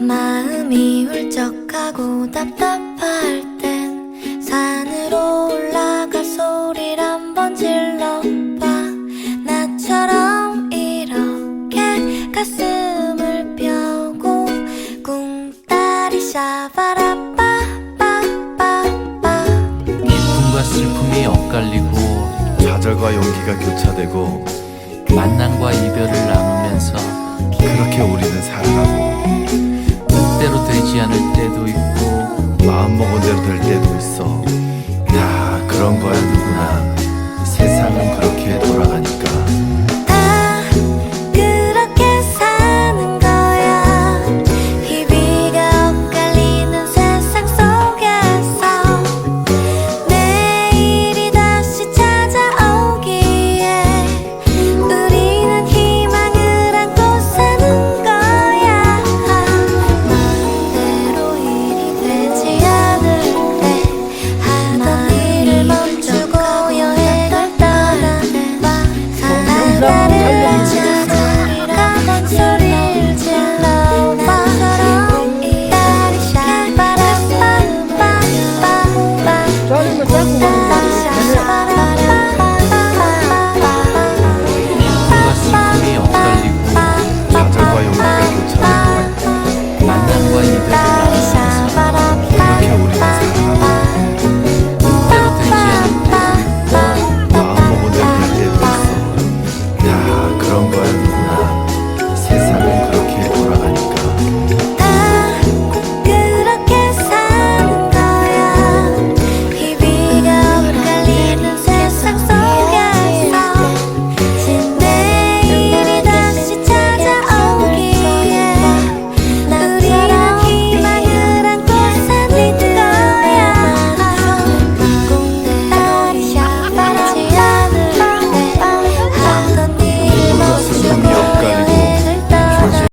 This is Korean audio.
마음이 울적하고 답답할 땐 산으로 올라가 소리를 한번 질러봐. 나처럼 이렇게 가슴을 펴고 꿍따리 샤바라 엇갈리고 좌절과 용기가 교차되고 만남과 이별을 나누면서 그렇게 우리는 살아가고 뜻대로 되지 않을 때도 있고 마음먹은 대로 될 때도 있어. 다 그런 거야 누구나.